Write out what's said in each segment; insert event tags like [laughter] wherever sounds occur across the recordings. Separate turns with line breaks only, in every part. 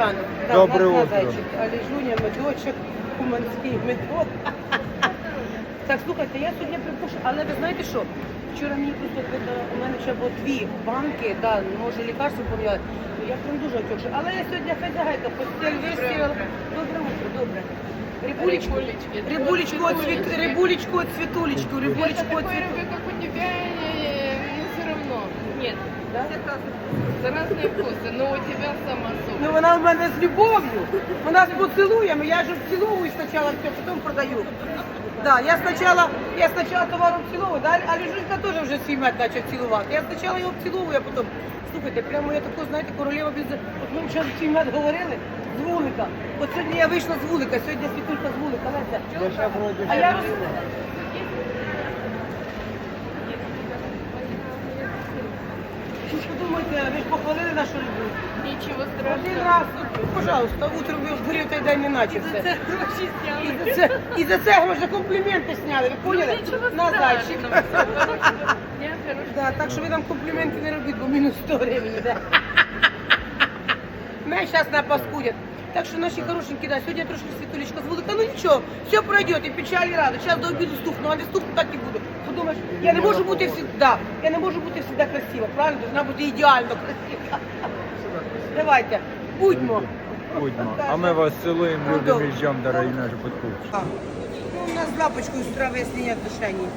ранок. Да,
Добре
на- на
утро.
зайчик. Аліжуня, медочок, куманський медок. [laughs] Так, слухайте, я сьогодні припушу, але ви знаєте що? Вчора мені просто видно, у мене ще було дві банки, да, може лікарство поміняли. Ну, Я прям дуже отекши. Але я сьогодні хазяйка, постель вистілила. Добре утро, добре. Рибулечку,
Рибулечки.
рибулечку, от цвіт, рибулечку, от цвітулечку,
Я
рибулечку, от
такой
цвітулечку.
рыбы, как у тебя, э, мне все равно. Нет,
Да?
это разные вкусы, но у тебя сама супер.
Ну вона в мене з любов'ю. Вона з поцілуєм. Я ж обціловую спочатку, все, потім продаю. Да, я спочатку, я спочатку товар обціловую, да, а Ліжунька теж вже свій мед почав цілувати. Я спочатку його обціловую, а потім, слухайте, прямо я таку, знаєте, королева без... От ми вчора свій мед говорили з вулика. От сьогодні я вийшла з вулика, сьогодні світулька з вулика, Леся.
Я ще вроді
А
ще
я
не
роз...
знаю. Що ж
подумайте, ви ж похвалили нашу любов.
Ничего
Один раз, ну, пожалуйста, утром ви вгорів той день не начався.
Это гроши
І
сняли.
за це, і за це вже компліменти сняли, ви поняли?
Ничего
На зайчик.
страшного.
Да, так що ви нам компліменти не робіть, бо мінус 100 гривень Мене зараз напаскудять. Так що наші хорошенькі, да, сьогодні я трошки світулечка звуду. Та ну нічого, все пройде, і печаль, і радость. Зараз до обіду стухну, а не стухну, так і буду. Подумаєш, я не можу бути всі, да, я не можу бути завжди красива, правильно? Должна бути ідеально красива. Давайте, будьмо.
Будьмо. А ми вас цілуємо, любимо і ждемо, дорогі наші подкупці.
Ну, у нас лапочкою з утра вияснення отношений.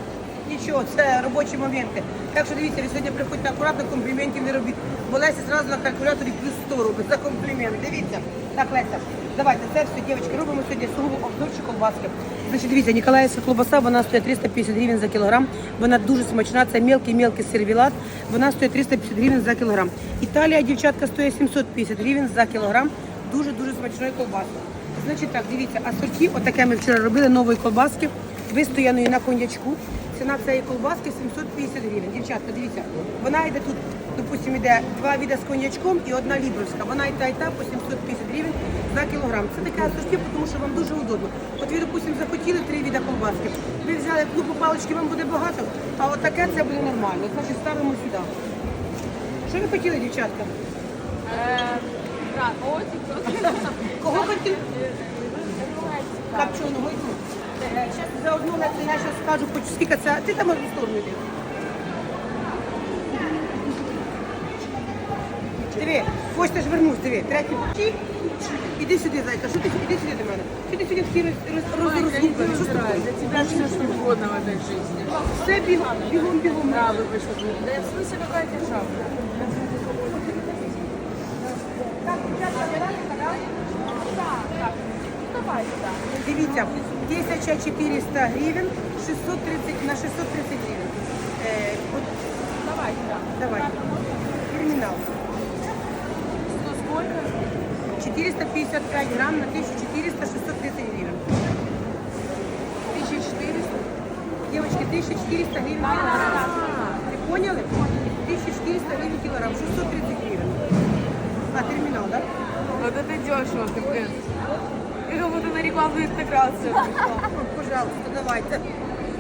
Нічого, це робочі моменти. Так що дивіться, ви сьогодні приходьте акуратно, компліментів не робіть. Бо Леся зразу на калькуляторі плюс 100 робить за комплімент. Дивіться. Так, Леся, давайте, це все, дівчатки, робимо сьогодні сугубо обзорчик колбаски. Значить, дивіться, Ніколаївська колбаса, вона стоїть 350 гривень за кілограм. Вона дуже смачна, це мелкий-мелкий сервілат. Вона стоїть 350 гривень за кілограм. Італія, дівчатка, стоїть 750 гривень за кілограм. Дуже-дуже смачної колбаски. Значить так, дивіться, асорті, отаке ми вчора робили нової колбаски, вистояної на коньячку. Ціна цієї колбаски 750 гривень. Дівчатка, дивіться, вона йде тут, допустимо, йде два віда з коньячком і одна лібровська. Вона та, і та по 750 гривень за кілограм. Це таке асорті, тому що вам дуже удобно. От ви, допустимо, захотіли три віда колбаски. Ви взяли по палички, вам буде багато, а от таке це буде нормально. Значить, ставимо сюди. Що ви хотіли, дівчатка?
Котик.
Кого хотіли? Копченого йду. Зараз заодно на це я зараз скажу, хоч скільки це. Ти там одну сторону йди. Диви, ось теж вернусь, диви. Третій. Чик. Іди сюди, зайка. Що ти іди сюди до мене? Що ти сьогодні такі роз, роз, роз, розгублений? Що з тобою?
Для тебя все что угодно в этой жизни.
Все бігом, бігом, бігом.
Нравы вышли. Да в смысле какая держава?
Дивіться, 1400 гривень, 630, на 630 гривень. Е, от,
Давайте, да.
давай. Термінал.
Ну сколько?
455 грамм на 1400, 630 гривен.
1400.
Девочки, 1400 гривен килограмм. Вы поняли? 1400 гривен килограмм, 630 гривен. А, терминал, да?
Вот это дешево, капец. Я как будто на рекламную интеграцию
Пожалуйста, давайте.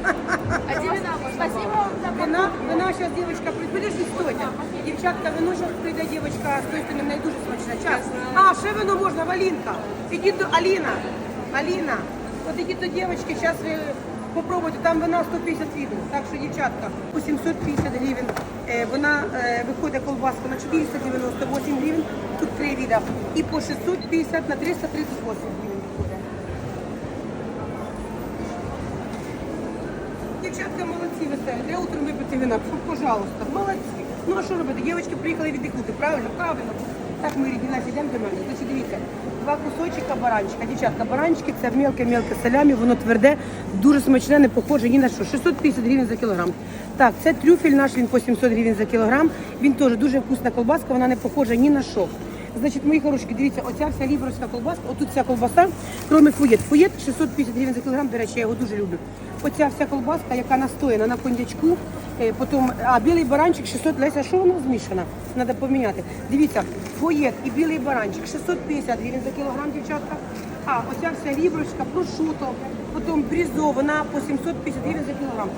А тебе Спасибо вам за
Вина, вина сейчас девочка прийде. Подожди. Дівчатка, вино зараз прийде дівчинка, стойте, мене дуже смачна. Час. А, ще вино можна, Валінка. Ідіть до Аліна. Аліна, от ідіть до дівчинки, зараз ви попробуйте, там вина 150 відео. Так що, дівчатка, по 750 гривень. Е, вона е, виходить колбаска на 498 гривень, тут три віда. І по 650 на 338 Дівчатка молодці веселі. Де утром випити вина? Пожалуйста, молодці. Ну а що робити? Дівчатки приїхали віддихнути, правильно? Правильно. Так, ми рідні наші йдемо до мене. Значить, дивіться, два кусочка баранчика. Дівчатка, баранчики це мелке-мелке салямі, воно тверде, дуже смачне, не похоже ні на що. 650 гривень за кілограм. Так, це трюфель наш, він по 700 гривень за кілограм. Він теж дуже вкусна колбаска, вона не похожа ні на що. Значить, мої хороші, дивіться, оця вся лібровська колбаска, отут вся колбаса, крім фуєт. Фуєт 650 гривень за кілограм, до речі, я його дуже люблю. Оця вся колбаска, яка настояна на кондячку, е, потім, а білий баранчик 600, Леся, що воно змішана? Треба поміняти. Дивіться, фуєт і білий баранчик 650 гривень за кілограм, дівчатка. А оця вся лібровська, прошуто, потім брізо, вона по 750 гривень за кілограм.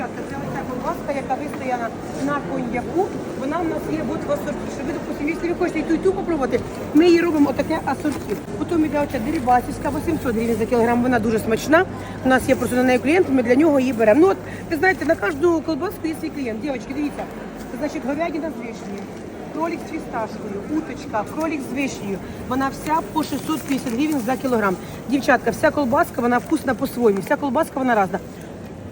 Дівчатка, це оця колбаска, яка вистояна на коньяку. Вона в нас є от в асорті. Що ви, допустим, якщо ви хочете і ту, і ту попробувати, ми її робимо отаке асорті. Потім йде оця дерибасівська, 800 гривень за кілограм. Вона дуже смачна. У нас є просто на неї клієнт, ми для нього її беремо. Ну от, ви знаєте, на кожну колбаску є свій клієнт. Дівчатки, дивіться. Це значить говядина з вишнею. Кролик з фісташкою, уточка, кролик з вишнею. Вона вся по 650 гривень за кілограм. Дівчатка, вся колбаска, вона вкусна по-своєму. Вся колбаска, вона різна.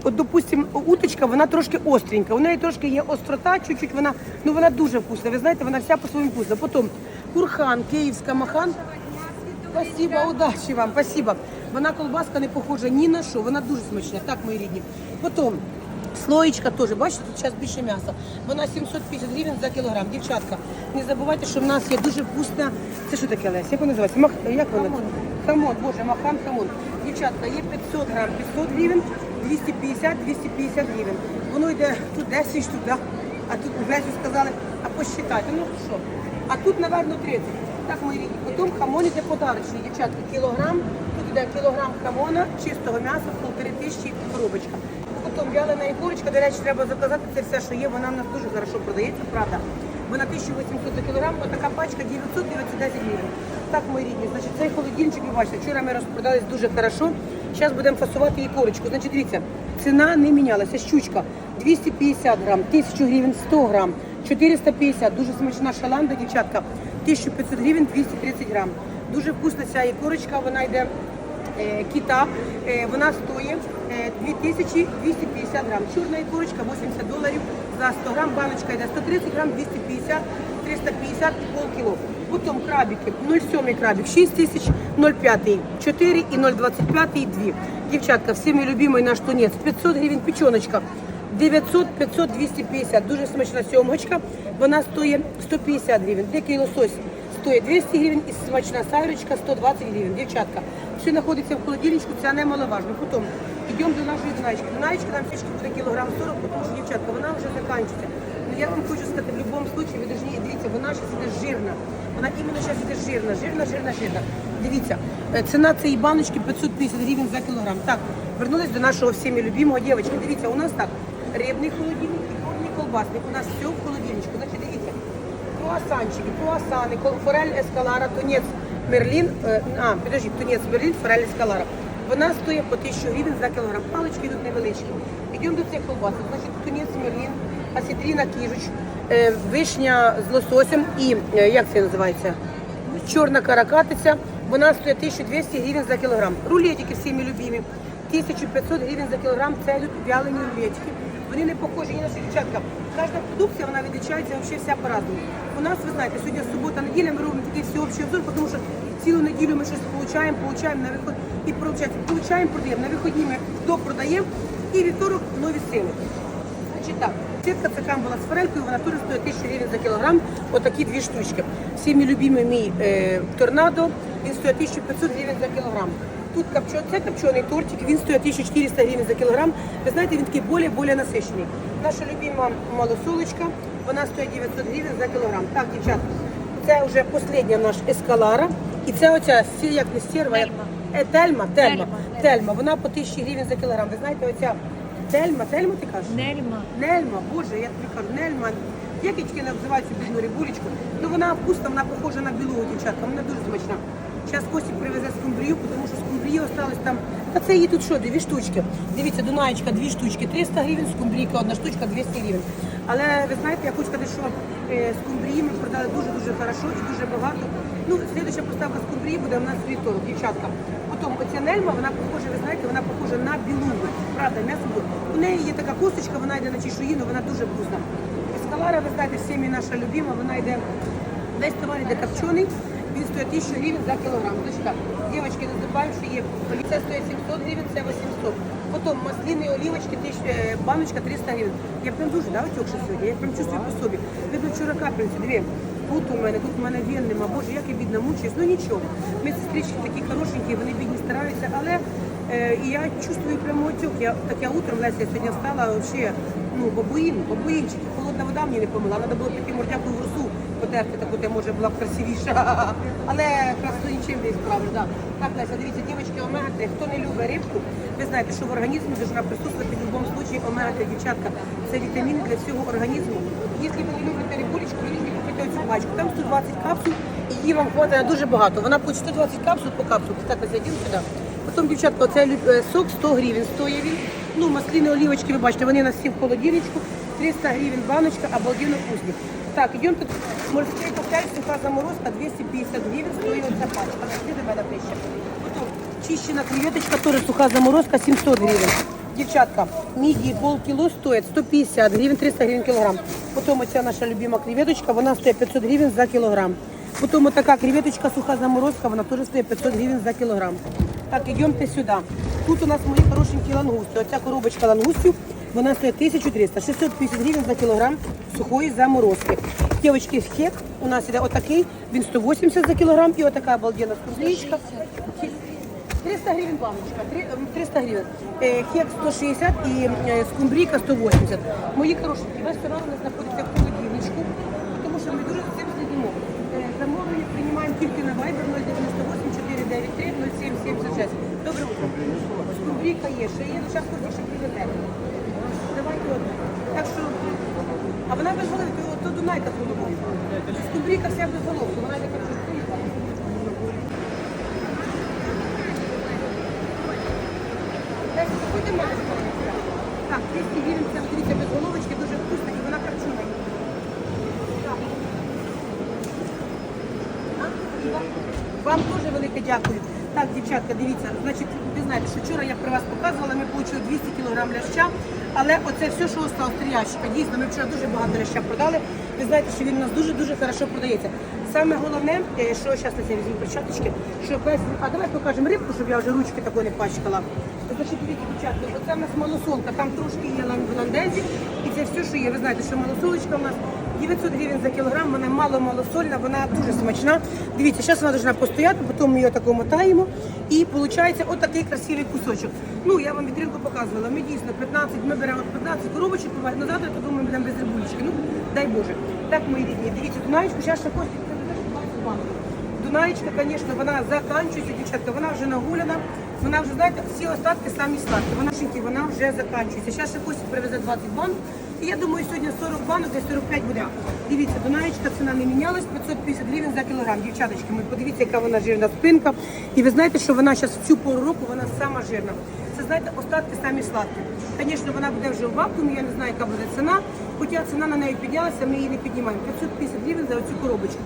От, допустим, уточка, вона трошки остренька. У неї трошки є острота, чуть-чуть вона, ну вона дуже вкусна. Ви знаєте, вона вся по-своєму вкусна. Потім курхан, київська махан. Спасибо, удачі вам, спасибо. Вона колбаска не похожа ні на що, вона дуже смачна. Так, мої рідні. Потім слоєчка теж, бачите, тут зараз більше м'яса. Вона 750 гривень за кілограм. Дівчатка, не забувайте, що в нас є дуже вкусна. Це що таке Лесь? Як вона називається? Мах... Як вона? Хамон, боже, махан хамон. Дівчатка, є 500 грам, 500 гривень, 250, 250 гривень. Воно йде тут 10 штук, да? а тут Лесю сказали, а посчитайте, ну що? А тут, напевно, 30. Так, мої рідні. Потім хамон іде подарочний, дівчатки, кілограм. Тут іде кілограм хамона, чистого м'яса, полтори тисячі коробочка. Потім вялена ігорочка, до речі, треба заказати це все, що є. Вона в нас дуже хорошо продається, правда. Вона 1800 за кілограм, отака пачка 900-910 гривень. Так, мої рідні, значить, цей холодильничок, ви бачите, вчора ми розпродались дуже хорошо. Зараз будемо фасувати її корочку. Значить, дивіться, ціна не мінялася. Щучка 250 грам, 1000 гривень 100 грам, 450. Дуже смачна шаланда, дівчатка. 1500 гривень 230 грам. Дуже вкусна ця ікорочка, вона йде е, кита. Е, Вона стоїть е, 2250 грам. Чорна ікорочка 80 доларів за 100 грам. Баночка йде 130 грам, 250, 350 і пол кіло. Потім крабики, 0,7 крабик, 6 тисяч, 0,5, 4 і 0,25 і 2. Дівчатка, всіми любимий наш тунець, 500 гривень печеночка. 900, 500, 250. Дуже смачна сьомочка. Вона стоїть 150 гривень. Дикий лосось стоїть 200 гривень і смачна сайрочка 120 гривень. Дівчатка, все знаходиться в холодильничку, це немаловажно. Потім йдемо до нашої Дунаєчки. Дунаєчка нам фішки буде кілограм 40, тому що, дівчатка, вона вже закінчиться. Ну, я вам хочу сказати, в будь-якому випадку, ви должны, дивіться, вона зараз іде жирна. Вона іменно зараз іде жирна, жирна, жирна, жирна. Дивіться, е, ціна цієї баночки 550 гривень за кілограм. Так, вернулись до нашого всіми любимого дівчатки. Дивіться, у нас так, рибний холодильник і повний колбасник. У нас все в холодильничку. Значить, дивіться, круасанчики, круасани, форель ескалара, тунець мерлін, е, а, підожди, тунець мерлін, форель ескалара. Вона стоїть по 1000 гривень за кілограм. Палички йдуть невеличкі. Йдемо до цих колбасок. Значить, тунець мерлін, асітріна кіжуч, е, вишня з лососем і, е, як це називається? Чорна каракатиця. Вона стоїть 1200 гривень за кілограм. Рулетики всіми любимі. 1500 гривень за кілограм. Це йдуть вялені рулетики. Вони не похожі ні на що Кожна продукція вона відрізняється взагалі вся по-разному. У нас, ви знаєте, сьогодні субота, неділя, ми робимо такий всеобщий обзор, тому що цілу неділю ми щось получаємо, получаємо на виход і получаємо, получаємо, продаємо. На виходні ми допродаємо і вівторок нові сили. Значить так, сітка це була з форелькою, вона теж стоїть 1000 гривень за кілограм, отакі дві штучки. Всіми любимий мій е, торнадо, він стоїть 1500 гривень за кілограм. Тут копчо, це копчений тортик, він стоїть 1400 гривень за кілограм. Ви знаєте, він такий більш більш насичений. Наша любима малосолочка, вона стоїть 900 гривень за кілограм. Так, дівчата, це вже остання наш ескалара. І це оця, як не стерва, як е, тельма, тельма, тельма, вона по 1000 гривень за кілограм. Ви знаєте, оця тельма, тельма ти кажеш?
Нельма.
Нельма, боже, я тобі кажу, нельма. Як я тільки називаю цю бідну рибулечку, ну вона вкусна, вона похожа на білу дівчатка, вона дуже смачна. Зараз Костік привезе скумбрію, тому що скумбрії осталось там. Та це її тут що, дві штучки. Дивіться, Дунаєчка, дві штучки, 300 гривень, скумбрійка, одна штучка, 200 гривень. Але ви знаєте, я хочу сказати, що е, скумбрії ми продали дуже-дуже хорошо і дуже багато. Ну, слідуюча поставка скумбрії буде у нас вівторок, дівчатка. Потім оця нельма, вона похожа, ви знаєте, вона похожа на білу. Правда, м'ясо. У неї є така косточка, вона йде на чешуїну, вона дуже вкусна. Ескалара, ви знаєте, всіми наша любима, вона йде весь товар йде копчений, він стоїть 1000 гривень за кілограм. Так, дівчатки, не забуваємо, що є це стоїть 700 гривень, це 800. Потім масліни, олівочки, е, баночка 300 гривень. Я прям дуже, да, отекша сьогодні, я прям чувствую по собі. Видно вчора капельці, дві. Тут у мене, тут у мене вен нема. Боже, як я бідна мучаюсь. Ну нічого. Ми сестрички такі хорошенькі, вони бідні стараються, але е, я чувствую прямо отек. Я таке утром Леся, я сьогодні встала вообще, ну, бабуїн, бабуїнчик. Холодна вода мені не помила, треба було піти мордяку в росу потерти, таку де може була б красивіша. [laughs] Але красу нічим не справиш. Да. Так, Леся, дивіться, дівчатки, омега 3 Хто не любить рибку, ви знаєте, що в організмі должна присутствувати в будь-якому случае омега 3 дівчатка. Це вітамін для всього організму. Якщо ви не любите рибулечку, ви тільки купите оцю пачку. Там 120 капсул, і її вам хватає дуже багато. Вона буде 120 капсул по капсулі. Так, Леся, йдемо сюди. Потім, дівчатка, оце лю- е, сок 100 гривень стоїть він. Ну, маслини, олівочки, ви бачите, вони у нас всі в холодильничку. 300 гривень баночка, обалденно вкусні. Так, йдемо тут. Морський коктейль, суха заморозка, 250 гривень стоїть оця пачка. До мене ближче. Потім чищена креветочка, теж суха заморозка, 700 гривень. Дівчатка, мідії полкіло стоїть 150 гривень, 300 гривень кілограм. Потім оця наша любима креветочка, вона стоїть 500 гривень за кілограм. Потім така креветочка, суха заморозка, вона теж стоїть 500 гривень за кілограм. Так, йдемте сюди. Тут у нас мої хорошенькі лангусти. Оця коробочка лангустів, вона стоїть 1300, 650 гривень за кілограм сухої заморозки. Дівчатки, хек у нас іде отакий, він 180 за кілограм і отака обалденна скумбрічка. 300 гривень баночка, ем, 300 гривень. Е, Хек 160 і е, скумбрійка 180. Мої хорошенькі, ресторан у нас знаходиться в холодильничку, тому що ми дуже за цим слідимо. Е, Замовлення приймаємо тільки на Viber 098 493 0776. Добре утро. Скумбрійка є, ще є, зараз хоче привезе. Давайте. Так що, а вона без голови, то, Дунайка з головою. Скумбрійка вся без голови, вона на ресторан. Так, 200 гривень, це без головочки, дуже вкусно, і вона харчує. Вам дуже велике дякую. Так, дівчатка, дивіться, значить, ви знаєте, що вчора я при вас показувала, ми отримали 200 кг ляща, але оце все, що осталось три ящика. Дійсно, ми вчора дуже багато ляща продали. Ви знаєте, що він у нас дуже-дуже хорошо продається. Саме головне, е, що зараз на візьму перчаточки, що весь, а давай покажемо рибку, щоб я вже ручки такої не пачкала. Значить, дивіться, дівчатка, оце в нас малосолка, там трошки є в ландезі, і це все, що є. Ви знаєте, що малосолочка у нас 900 гривень за кілограм, вона мало-малосольна, вона дуже смачна. Дивіться, зараз вона повинна постояти, потім ми її тако мотаємо, і виходить отакий красивий кусочок. Ну, я вам вітринку показувала, ми дійсно 15, ми беремо 15 коробочок, буває, на завтра, то думаю, будемо без рибулечки. Ну, дай Боже. Так, мої рідні, дивіться, Дунаєчку, зараз ще костик, це 20 банок. Дунаєчка, звісно, вона заканчується, дівчатка, вона вже нагуляна. Вона вже, знаєте, всі остатки самі сладкі. Вона шинки, вона вже заканчується. Зараз ще Костік привезе 20 банок. Я думаю, сьогодні 40 банок, десь 45 буде. Дивіться, Дунаєчка ціна не мінялась, 550 гривень за кілограм. Дівчаточки, ми подивіться, яка вона жирна спинка. І ви знаєте, що вона зараз в цю пору року вона сама жирна. Це знаєте, остатки самі сладкі. Звісно, вона буде вже в вакуумі, я не знаю, яка буде ціна. Хоча ціна на неї піднялася, ми її не піднімаємо. 550 гривень за цю коробочку.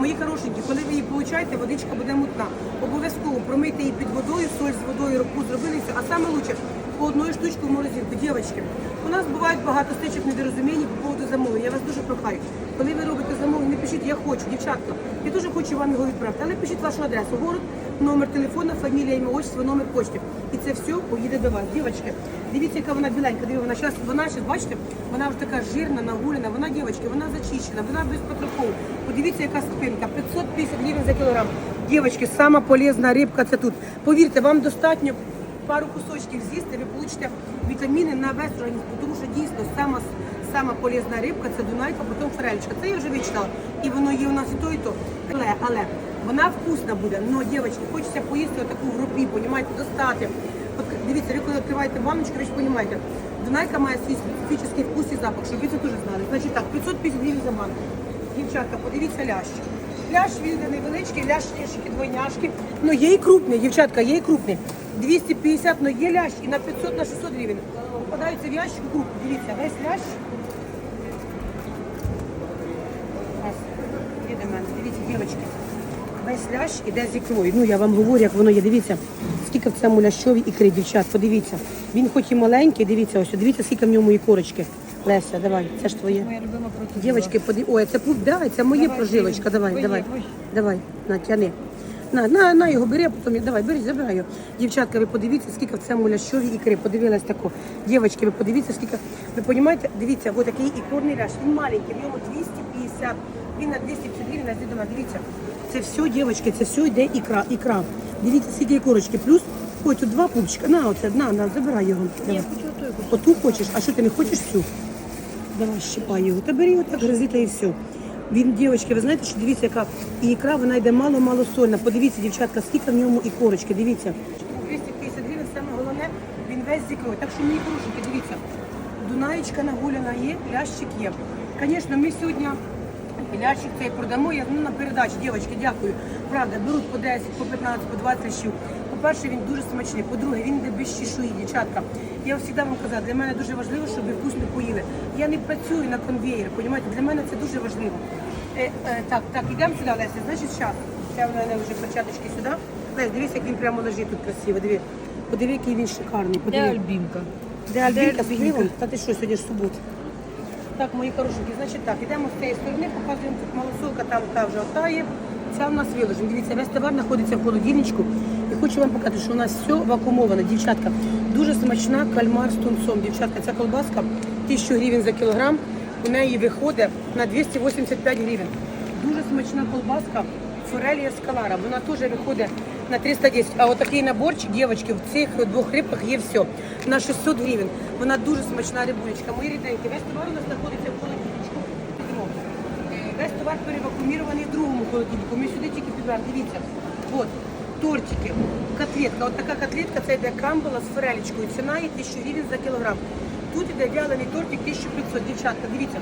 Мої хорошенькі, коли ви її получаєте, водичка буде мутна. Обов'язково промийте її під водою, соль з водою, руку зробили все. А саме лучше по одної штучку в морозилку. Дівчатки, у нас бувають багато стичок недорозумінь по поводу замовлення. Я вас дуже прохаю. Коли ви робите замовлення, не пишіть, я хочу, дівчатка. Я дуже хочу вам його відправити. Але пишіть вашу адресу, город, номер телефона, фамілія, ім'я, отчество, номер почти. І це все поїде до вас. Дівчатки, дивіться, яка вона біленька. Дивіться, вона зараз, вона зараз, бачите, вона вже така жирна, нагуляна, вона дівчатки, вона зачищена, вона без потрохову. Подивіться, яка спинка, 550 гривень за кілограм. Дівчатки, сама полезна рибка це тут. Повірте, вам достатньо пару кусочків з'їсти, ви получите вітаміни на весь організм, тому що дійсно сама, сама полезна рибка це дунайка, потім форельчика. Це я вже вичитала. І воно є у нас і то, і то. Але, але вона вкусна буде. Но, дівчатки, хочеться поїсти отаку в групі, понімаєте, достати. От дивіться, ви коли відкриваєте баночку, ви ж розумієте, Дунайка має свій специфічний вкус і запах, щоб ви це дуже знали. Значить так, 550 гривень за банку. Дівчатка, подивіться лящ. Лящ він невеличкий, лящ є двойняшки. Ну є і крупний, дівчатка, є і крупний. 250, ну є лящ і на 500, на 600 гривень. Попадаються в ящик крупний. Дивіться, весь лящ. Ось, до мене, дивіться, дівчатки. Весь лящ іде з ікрою. Ну я вам говорю, як воно є. Дивіться, скільки в цьому лящові ікри, дівчат. Подивіться. Він хоч і маленький, дивіться, ось, дивіться, скільки в ньому ікорочки. Леся, давай, це ж твоє.
Моя любима проти.
Дівчатки, поди... Ой, це пуп, да, це моє прожилочка. Давай, давай. Давай, на, тяни. На, на, на його бери, а потім давай, бери, забирай його. Дівчатка, ви подивіться, скільки в цьому лящові ікри. Подивилась тако. Дівчатки, ви подивіться, скільки. Ви розумієте, дивіться, ось такий ікорний лящ. Він маленький, в ньому 250. Він на 250 гривень, на. Дивіться. Це все, дівчатки, це все йде ікра. ікра. Дивіться, скільки ікорочки. Плюс, ой, тут два пупчика. На, оце, на, на, забирай його. Давай. Оту хочеш, а що ти не хочеш всю? Давай щипай його. Та бери його так, гризи та і все. Він, дівчатки, ви знаєте, що дивіться, яка і ікра, вона йде мало-мало сольна. Подивіться, дівчатка, скільки в ньому і корочки, дивіться. 250 гривень, саме головне, він весь з ікрою. Так що мої хорошенькі, дивіться, Дунаєчка нагуляна є, лящик є. Звісно, ми сьогодні лящик цей продамо, я ну, на передачі, дівчатки, дякую. Правда, беруть по 10, по 15, по 20 лещів. По-перше, він дуже смачний. По-друге, він йде без чешуї, дівчатка. Я завжди вам казала, для мене дуже важливо, щоб ви вкусно поїли. Я не працюю на конвеєрі, розумієте? Для мене це дуже важливо. Е, е, так, так, йдемо сюди, Леся. Значить, зараз. Це в мене вже перчаточки сюди. Лесь, дивись, як він прямо лежить тут красиво. Диви. Подиви, який він шикарний. Подиви.
Альбінка?
Де Альбінка з пивом? Та ти що, сьогодні ж субота. Так, мої хорошенькі, значить так, йдемо з цієї сторони, показуємо тут малосолка, там та вже отає. Ця у нас виложена. Дивіться, весь товар знаходиться в холодильничку. Хочу вам показати, що у нас все вакуумовано, дівчатка. Дуже смачна кальмар з тунцом. Дівчатка, ця колбаска 1000 гривень за кілограм. У неї виходить на 285 гривень. Дуже смачна колбаска форелія скалара. Вона теж виходить на 310. А отакий наборчик, дівчатки, в цих двох рибках є все. На 600 гривень. Вона дуже смачна рибулечка. Мої рідненькі, весь товар у нас знаходиться в холодильничку. Весь товар перевакуумірований в другому холодильнику. Ми сюди тільки підбираємо. Дивіться. От, тортики, котлетка. От така котлетка, це йде камбала з форелечкою. Ціна є 1000 гривень за кілограм. Тут іде вялений тортик 1500. Дівчатка, дивіться.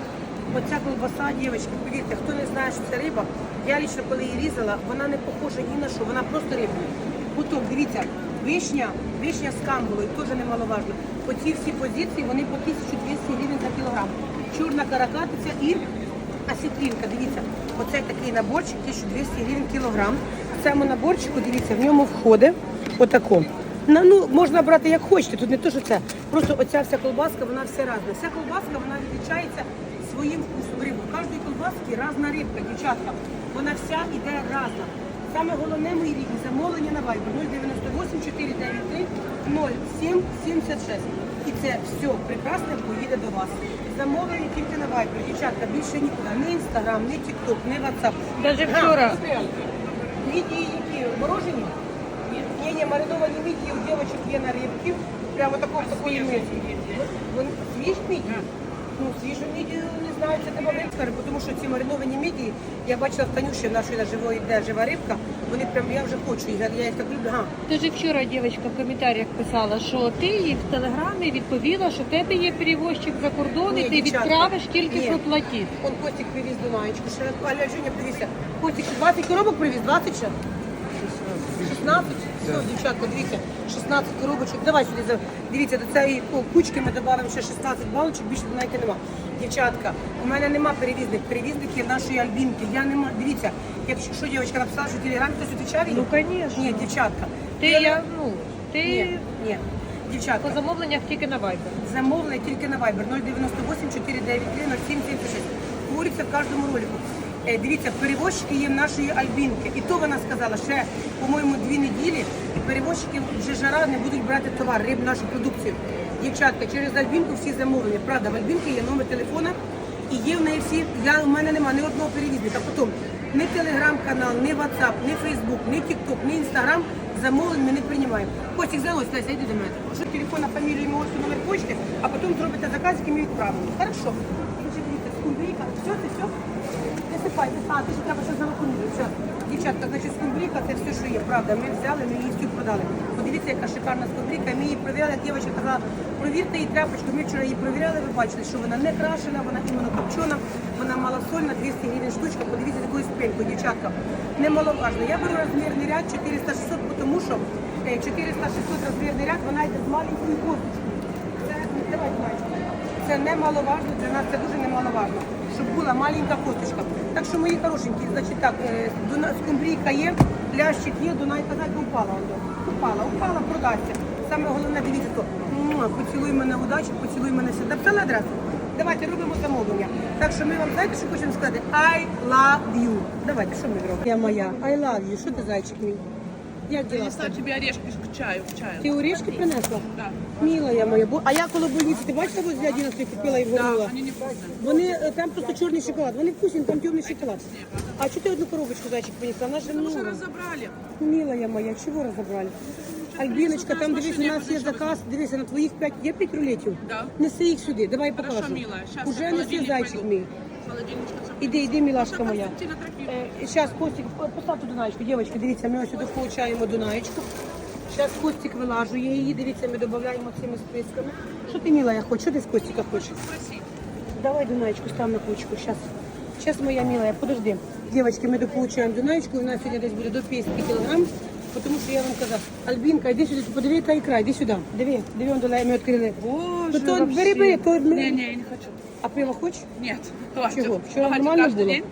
Оця колбаса, дівчатки, повірте, хто не знає, що це риба, я лично коли її різала, вона не похожа ні на що, вона просто рибна. Потім, дивіться, вишня, вишня з камбалою, теж немаловажно. Оці всі позиції, вони по 1200 гривень за кілограм. Чорна каракатиця і асітрінка, дивіться, оцей такий наборчик 1200 гривень кілограм. Цьому наборчику, дивіться, в ньому входить отако. На, ну, можна брати як хочете, тут не то, що це. Просто оця вся колбаска, вона все разна. Вся колбаска, вона відрізняється своїм вкусом риби. У кожної колбаски різна рибка, дівчатка. Вона вся іде разна. Саме головне мої рідні замовлення на Viber 098 493 0776. І це все прекрасне поїде до вас. Замовлення тільки на Viber. Дівчатка, більше нікуди. Ні Instagram, ні TikTok, ні WhatsApp.
Даже вчора.
Мідії які? Морожені? Ні, ні, мариновані мідії у дівчаток є на рибки. Прямо такого такої миді. Вони свіж мідії? Ну, свіжу мідію, не знаю, це треба рибка, тому що ці мариновані мідії, я бачила в Танюші, нашої на живої, де жива рибка, вони прям, я вже хочу їх, я їх так люблю. Ага.
Ти ж вчора дівчинка в коментарях писала, що ти їй в телеграмі відповіла, що в тебе є перевозчик за кордон, і ти
дівчатка,
відправиш тільки
ні.
проплатіть.
Он Костик привіз Дунаєчку, ще Аля Жуня привізся. Костик, 20 коробок привіз, 20 ще? 16? Все, дівчатка, дивіться, 16 коробочок. Давай сюди, дивіться, до цієї кучки ми додамо ще 16 балочок, більше навіть нема. Дівчатка, у мене нема перевізник, перевізників нашої Альбінки. Я нема, дивіться, якщо що дівчатка написала, що телеграм хтось відвічав?
Ну, конечно.
Ні, дівчатка.
Ти
Я-
я, ну, ти
Ні, ні. Дівчатка,
по замовленнях тільки на Viber.
Замовлення тільки на Viber 098 493 0776. Говориться в кожному ролику. Е, Дивіться, перевозчики є в нашої Альбінки. І то вона сказала, ще, по-моєму, дві неділі перевозчики вже жара не будуть брати товар, риб, нашу продукцію. Дівчатка, через Альбінку всі замовлення. Правда, в Альбінки є номер телефона і є в неї всі. Я, у мене немає ні одного перевізника. Потім ні телеграм-канал, ні WhatsApp, ні Facebook, ні TikTok, ні Instagram замовлень ми не приймаємо. Костік, залазь, Леся, йди до мене. Що на фамілію, ім'я, отчество, номер почти, а потім зробите заказ, який ми відправимо. Хорошо. Все, це все. Висипай, а, ти ж треба ще завакумувати. Дівчатка, значить, скумбрійка це все, що є, правда. Ми взяли, ми її всю продали. Подивіться, яка шикарна скумбрійка. Ми її провіряли, дівчинка казала, провірте її тряпочку. Ми вчора її провіряли, ви бачили, що вона не крашена, вона іменно копчена, вона малосольна, 200 гривень штучка. Подивіться, з якою спинкою, дівчатка. Немаловажно. Я беру розмірний ряд 400-600, тому що е, 400-600 розмірний ряд, вона йде з маленькою косточкою. Це, давай, Майчик. Це немаловажно, для нас це дуже немаловажно, щоб була маленька косточка. Так що мої хорошенькі, значить так, е, скумбрійка є, лящик є, Дунай казати упала. Упала, упала, продасться. Саме головне, дивіться, то поцілуй мене удачі, поцілуй мене все. Написали адресу? Давайте робимо замовлення. Так що ми вам знаєте, що хочемо сказати? I love you. Давайте, що ми робимо? Я моя, I love you. Що ти зайчик мій? Діла? в тебе?
орешки к чаю, к чаю.
Ти орешки принесла? Так. Міла я моя. Бо- А я коло больниці, ти бачила, возле 11 купила і
вкусные.
Вони е, там просто чорний шоколад. Вони вкусні, там темний шоколад. А чого ти одну коробочку зайчик принесла? Вона ж
Потому что
ну,
разобрали.
мила я моя, чого розібрали? Альбіночка, там дивись, у нас є заказ, дивися, на твоїх п'ять, є п'ять рулетів?
Да.
Неси їх сюди, давай
Хорошо,
покажу.
милая, щас
Уже
в
неси
холодильник
зайчик
пойду.
мій. Іди, іди, мілашка моя. Зараз Костик, поставте Дунаєчку, дівчатки, дивіться, ми ось сюди получаємо Дунаєчку. Зараз Костик вилажує її, дивіться, ми додаємо цими списками. Що ти, мила, я хочу? Що ти з Костика хочеш? Давай Дунаєчку став на кучку, зараз. Зараз, моя милая, подожди. Девочки, ми дополучаємо Дунаєчку, у нас сьогодні десь буде до 50 кілограм, тому що я вам казав, Альбінка, іди сюди, подиви, яка ікра, іди сюди. Диви, диви, он долає, ми відкрили.
Боже,
Ну, то бери, бери, то ми-
Не, не, я не хочу.
А пиво хочеш?
Нет, хватит.
Чого? Вчора
Хватит
нормально
каждый
було?
день.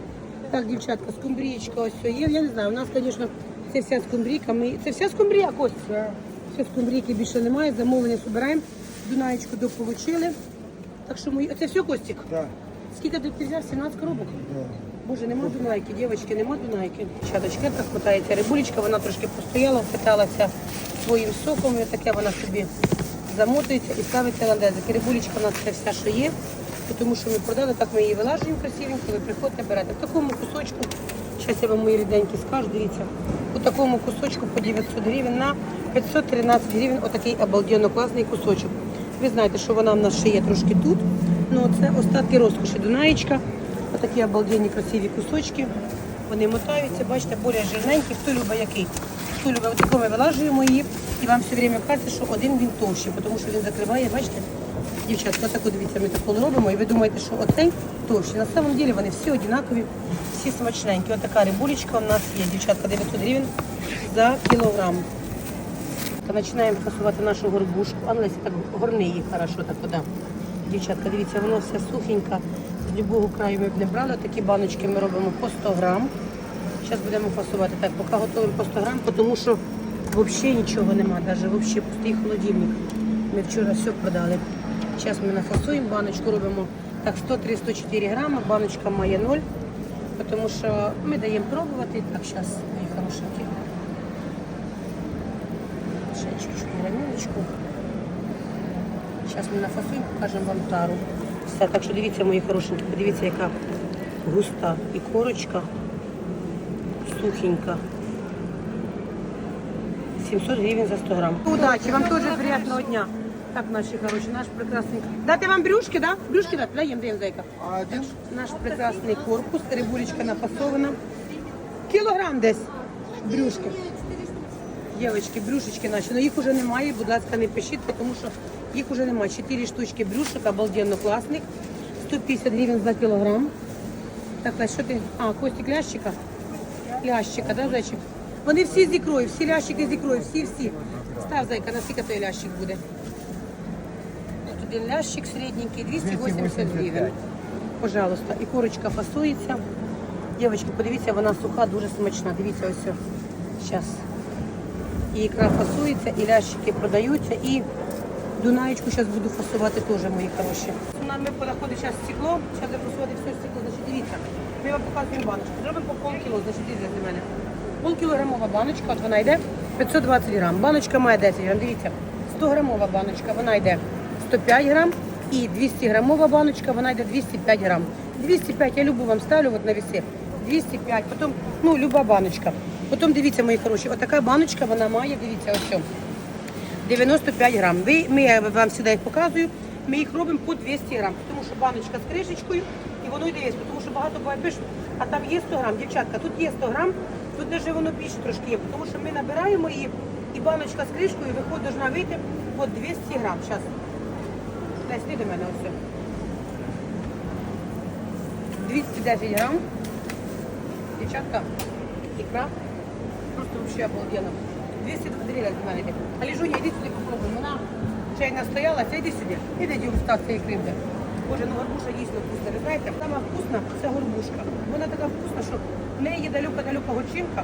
Так, дівчатка, скумбрієчка ось все є. Я не знаю, у нас, звісно, це вся скумбрійка. Ми... Це вся скумбрія, Костя? Все скумбрійки більше немає, замовлення збираємо. Дунаєчку дополучили. Так що мої... Це все, Костік?
Так.
Скільки ти взяв? 17 коробок? Боже, нема Дунайки, дівчатки, нема Дунайки. Чаточка так хватається. Рибулечка, вона трошки постояла, впиталася своїм соком, і таке вона собі замотується і ставиться ландезик. Рибулечка у нас це все, що є, тому що ми продали, так ми її вилажуємо красивенько, ви приходите, берете. В такому кусочку, зараз я вам мої ріденькі скажу, дивіться, у такому кусочку по 900 гривень на 513 гривень отакий обалденно класний кусочок. Ви знаєте, що вона в нас ще є трошки тут. Ну, це остатки розкоші Дунаєчка. Отакі обалденні красиві кусочки. Вони мотаються, бачите, більш жирненькі. Хто любить який? Хто любить, отако ми вилажуємо її. І вам все время кажеться, що один він товщий, тому що він закриває, бачите? Дівчатка, отаку дивіться, ми таку робимо, і ви думаєте, що оцей товщий. На самом деле вони всі однакові, всі смачненькі. Отака рибулечка у нас є, дівчатка, 900 гривень за кілограм. Починаємо фасувати нашу горбушку. А ну, Леся, так горни її хорошо, так вода. Дівчатка, дивіться, воно все сухенько. З любого краю ми б не брали. Такі баночки ми робимо по 100 грам. Зараз будемо фасувати. Так, поки готуємо по 100 грам, тому що взагалі нічого нема, навіть взагалі пустий холодильник. Ми вчора все продали. Зараз ми нафасуємо, баночку робимо так 103-104 грами, баночка має 0, тому що ми даємо пробувати. Так, зараз, мої хорошенькі. Ще чуть-чуть гранюночку. Зараз ми нафасуємо, покажемо вам тару. Все, так що дивіться, мої хорошенькі, подивіться, яка густа і корочка, сухенька. 700 гривень за 100 грам. Удачі, вам теж приятного дня. Так, наші хороші, наш прекрасний. Дати вам брюшки, да? Брюшки дати? Даємо, даємо, зайка.
Один.
Наш прекрасний корпус, рибулечка напасована. Кілограм десь брюшки. Дівчатки, брюшечки наші, але їх вже немає, будь ласка, не пишіть, тому що їх вже немає. Чотири штучки брюшок, обалденно класних. 150 гривень за кілограм. Так, Лесь, що ти? А, костик лящика? Лящика, да, зайчик? Вони всі з ікрою, всі лящики з ікрою, всі-всі. Став, зайка, наскільки той лящик буде? Лящик середненький, 280 гривень. Пожалуйста. І корочка фасується. Дівчатки, подивіться, вона суха, дуже смачна. Дивіться, ось. Зараз. І ікра фасується, і лящики продаються, і Дунаєчку зараз буду фасувати теж, мої хороші. Нам ми понаходить зараз стекло, зараз я фасувати все стекло. Значить, дивіться, ми вам показуємо баночку. Зробимо по полкіло, значить, дивіться для мене. Полкілограмова баночка, от вона йде 520 грам. Баночка має 10 грам, дивіться. 100 грамова баночка, вона йде 105 грам. І 200 грамова баночка, вона йде 205 грам. 205 я любу вам ставлю от на весі. 205, потім, ну, люба баночка. Потім дивіться, мої хороші, отака баночка, вона має, дивіться, ось. цьому. 95 грам. Ви, ми, я вам сюди їх показую, ми їх робимо по 200 грам, тому що баночка з кришечкою і воно йде вес, тому що багато буває пишуть, а там є 100 грам, дівчатка, тут є 100 грам, тут навіть воно більше трошки є, тому що ми набираємо її, і баночка з кришкою виходить, должна вийти по 200 грам. Зараз. Десь ти до мене ось. 210 грам. Дівчатка, ікра. Просто вообще обалденно. 220 гривень до мене. А Ліжуня, йди сюди попробуй. Вона ще й настоялася, йди сюди. Іди дегустація цієї кривди. Боже, ну горбуша дійсно вкусна. Ви знаєте, сама вкусна це горбушка. Вона така вкусна, що в неї є далека-далека горчинка.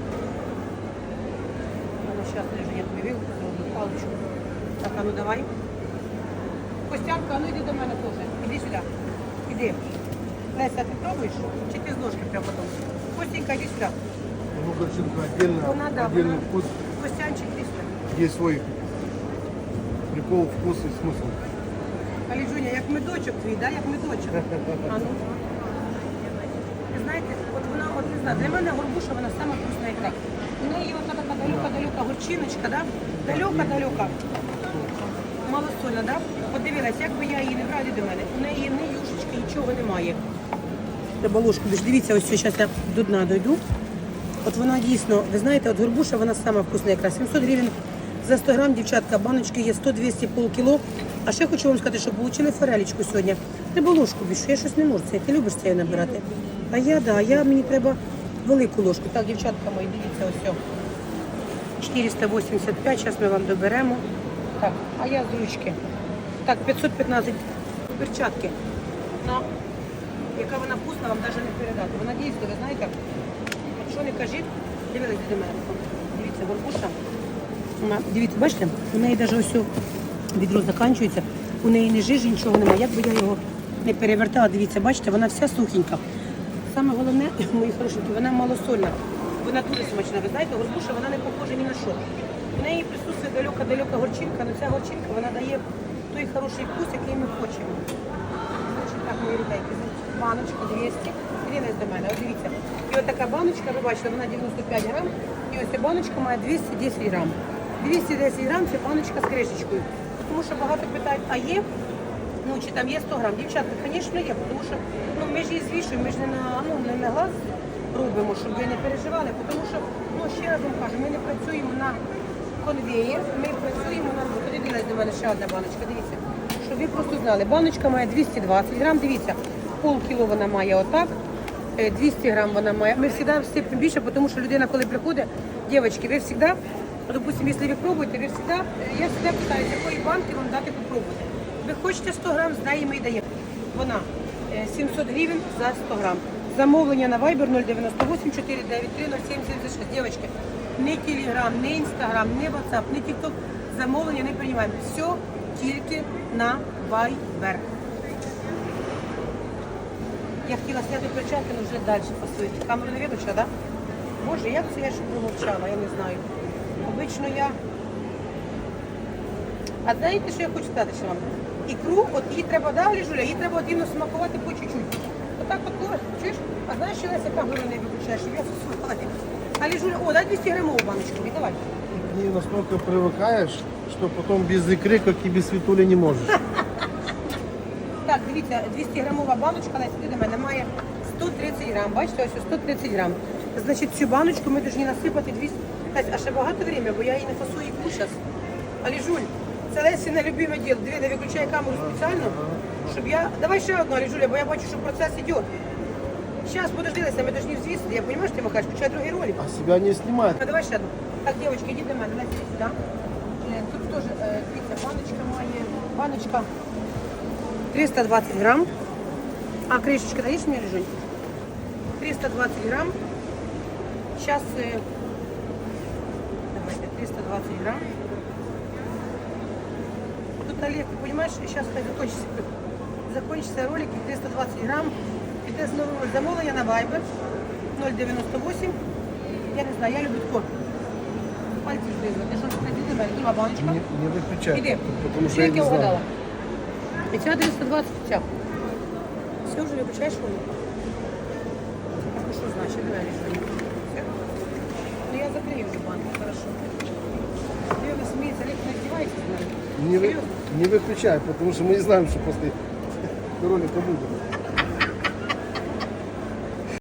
Ну, зараз Ліжуня тобі вилку зроблю. Так, а ну давай. Костянка, а ну йди до мене теж. Іди сюди. Іди. Леся, ти пробуєш? Чи ти з ложки прямо потім? Костенька, іди сюди.
Ну, горчинка отдельно,
Вона, да,
отдельный
вона-
вкус.
Костянчик, іди сюди.
Есть свой прикол, вкус и смысл.
Аліжуня, як медочок твій, да? як медочок. [laughs] А ну. Ви знаєте, от вона, от не знаю, для мене горбуша, вона сама вкусна ікра. У неї от така далека-далека горчиночка, да? далека-далека. Малосольна, да? Подивилась, як би я її не брала до мене. У неї ні юшечки, нічого немає. Треба ложку. Дивіться, ось зараз я до дна дойду. От вона дійсно, ви знаєте, от горбуша, вона сама вкусна якраз. 700 гривень за 100 грам, дівчатка, баночки є 100-200 полкіло. А ще хочу вам сказати, що отримали форелечку сьогодні. Треба ложку більше, я щось не можу. Це ти любиш це набирати. А я, да, я мені треба велику ложку. Так, дівчатка мої, дивіться, ось. о. 485, зараз ми вам доберемо. Так, а я з ручки. Так, 515 перчатки. Ну, яка вона вкусна, вам навіть не передати. Вона дійсно, ви знаєте, от що не кажіть, дивились до мене. Дивіться, горбуша. Вона, дивіться, бачите, у неї навіть ось відро закінчується, у неї не жижі, нічого немає. Як би я його не перевертала, дивіться, бачите, вона вся сухенька. Саме головне, [laughs] мої хорошенькі, вона малосольна. Вона дуже смачна. Ви знаєте, горбуша вона не похожа ні на що. У неї присутствує далека-далека горчинка, але ця горчинка вона дає той хороший вкус, який ми хочемо. Значить, так, мої ріденькі, баночка 200. Ірина до мене, от дивіться. І от така баночка, ви бачите, вона 95 грам. І ось ця баночка має 210 грам. 210 грам це баночка з кришечкою. Тому що багато питають, а є? Ну, чи там є 100 грам? Дівчатка, звісно, є, тому що ну, ми ж її звішуємо, ми ж не на, ну, не на глаз робимо, щоб ви не переживали, тому що, ну, ще раз вам кажу, ми не працюємо на конвеєр, ми працюємо на. Дивилась до мене ще одна баночка, дивіться, ви просто знали. Баночка має 220 грам, дивіться, пол кіло вона має отак, е, 200 грам вона має. Ми завжди всипемо більше, тому що людина, коли приходить, дівчатки, ви завжди, допустим, якщо ви пробуєте, ви завжди, я завжди питаю, з якої банки вам дати попробувати. Ви хочете 100 грам, з неї ми й даємо. Вона е, 700 гривень за 100 грам. Замовлення на Viber 098 493 0776. Дівчатки, не Телеграм, не Інстаграм, не WhatsApp, не TikTok. Замовлення не приймаємо. Все тільки на Viber. Я хотіла зняти перчатки, але вже далі пасують. Камеру не виключила, так? Боже, як це я ще промовчала, я не знаю. Обично я а знаєте, що я хочу сказати ще вам? Ікру, от її треба далі, Жуля, її треба один смакувати по чуть-чуть. Отак от ложь, чуєш? А знаєш, що Леся камеру не виключаєш, я засувала. Але Жуля, о, дай 200 грамову баночку, мені, давай.
К ней настолько привыкаешь, что потом без икры, как и без светули, не можешь.
Так, дивіться, 200 грамова баночка, Леся, ти до мене має 130 грам. Бачите, ось 130 грам. Значить, цю баночку ми повинні насипати 200. Леся, а ще багато времени, бо я її не фасую ікру зараз. Але Жуль, це Лесі не любиме діло. Диви, не виключай камеру спеціально, щоб я... Давай ще одну, Жуля, бо я бачу, що процес йде. Зараз, подожди, Леся, ми повинні взвісити. Я розумію, що ти махаєш, включай другий ролик.
А себя не снимает.
А давай ще одну. Так, дівчатки, йдіть до мене, Леся, сюди. Е, Тут теж, е, дивіться, баночка має, баночка 320 грам. А кришечка даєш мені, Жунь? 320 грам. Сейчас, э, давайте, 320 грамм. Тут Олег, ты понимаешь, сейчас закончится, закончится ролик, и 320 грамм. Іде знову замовлення на Viber 098. Я не знаю, я люблю тако. Пальці ж визвати. Що ж ти до мене? Друга баночка.
Не, не выключай.
Іди.
Потому что я
Як
не
я
знаю.
угадала? І ця 320 ця. Все, вже виключаєш воно? Ну що значить, давай рішення. Все. Ну я закрию вже банку, хорошо. Диви, сміється, Олег не издевается з мене.
Не, вы-
Серйозно?
не выключай, потому что мы не знаем, что после ролика будет.